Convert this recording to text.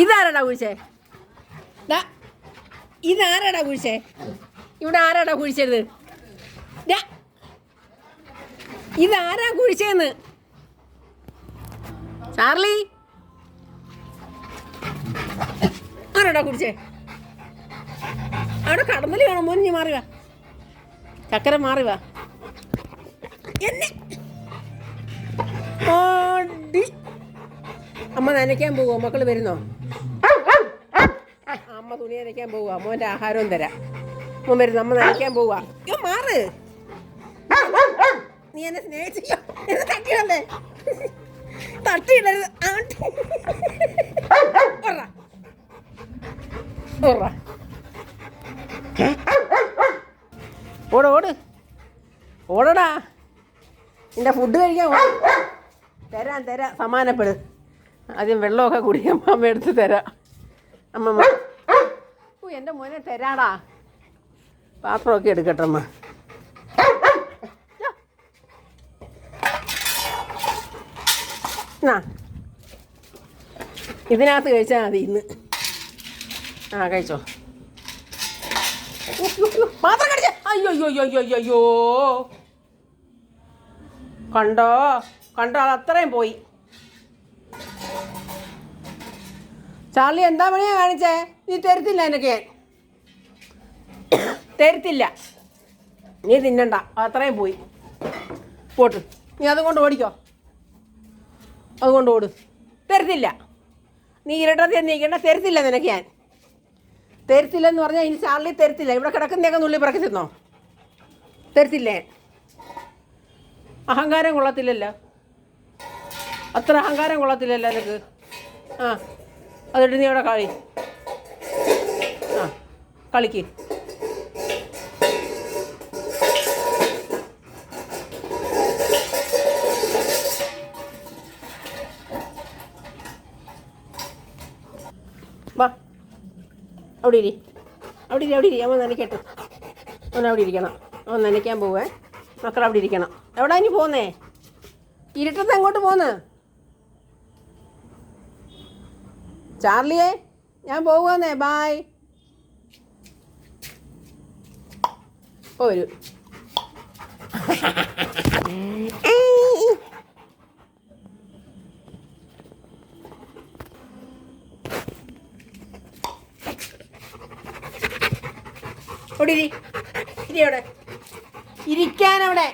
ഇതാരാടാ കുഴിച്ചേ? ഇതാരടാ കുഴിച്ചേ? ഇവിടെ ആരാടാ കുഴിച്ചത്? ഇതാരാ കുഴിച്ചേന്ന്? ചാർലി? ആരാടാ കുഴിച്ചേ? അവിടെ കടന്നൽ കാണും മോനി മാറി വാ ചക്കര മാറി വാ എന്നെ. ഓടി അമ്മ നനയ്ക്കാൻ പോവോ? മക്കൾ വരുന്നോ? അമ്മ തുണി നനയ്ക്കാൻ പോവുക മോന്റെ ആഹാരവും തരാം. മോൻ വരുന്നു? അമ്മ നനയ്ക്കാൻ പോവുക മാറ്. നീ എന്നെ സ്നേഹിച്ചോ എന്നെ തട്ടിയിടല്ലേ തട്ടിയിടരുത്. ഓട. ഓട് ഓട്. ഓടടാ. നിന്റെ ഫുഡ് കഴിക്കാൻ തരാൻ തരാം സമാനപ്പെട് ആദ്യം വെള്ളമൊക്കെ കുടിക്കാൻ അമ്മ എടുത്ത് തരാം. അമ്മമ്മ ഓ എന്റെ മോനെ തരാടാ. പാത്രമൊക്കെ എടുക്കട്ടെ അമ്മ. എന്നാ ഇതിനകത്ത് കഴിച്ചാൽ മതി ഇന്ന്. ആ കഴിച്ചോ. പാത്രം കടിച്ച. അയ്യോ അയ്യോ അയ്യോ അയ്യോ അയ്യോ അയ്യോ കണ്ടോ? കണ്ടോ? അത് അത്രയും പോയി. ചാർലി എന്താ പണിയാ കാണിച്ചേ? നീ തരത്തില്ല എനിക്ക് തരത്തില്ല. നീ തിന്നണ്ട. അത് അത്രയും പോയി. പോട്ട്. നീ അതുകൊണ്ട് ഓടിക്കോ. അതുകൊണ്ട് ഓട്. തരത്തില്ല. നീ ഇരട്ടത്തിൽ നീക്കണ്ട തരത്തില്ല നിനക്ക് ഞാൻ. തരത്തില്ലെന്ന് പറഞ്ഞാൽ ഇനി ചാർലി തരത്തില്ല. ഇവിടെ കിടക്കുന്നതൊക്കെ നുള്ളി പറക്കി തിന്നോ തരത്തില്ലേ? അഹങ്കാരം കൊള്ളത്തില്ലല്ലോ. അത്ര അഹങ്കാരം കൊള്ളത്തില്ലല്ലോ നിനക്ക്. ആ. അതിട്ട് നീ അവിടെ കളി. ആ കളിക്ക്. അവിടെ ഇരി. അവിടെ ഇരി അവിടെ ഇരി. അവൻ നനയ്ക്കട്ടെ അവൻ അവിടെ ഇരിക്കണം. അവൻ നനയ്ക്കാൻ പോവേ. മക്കൾ അവിടെ ഇരിക്കണം. എവിടെ ഇനി പോന്നേ ഇരുട്ടത്ത് എങ്ങോട്ട് പോന്ന് ചാർലിയെ ഞാൻ പോവുന്നേ ബായ് ഒരു ഇരി ഇരി. അവിടെ ഇരിക്കാൻ അവിടെ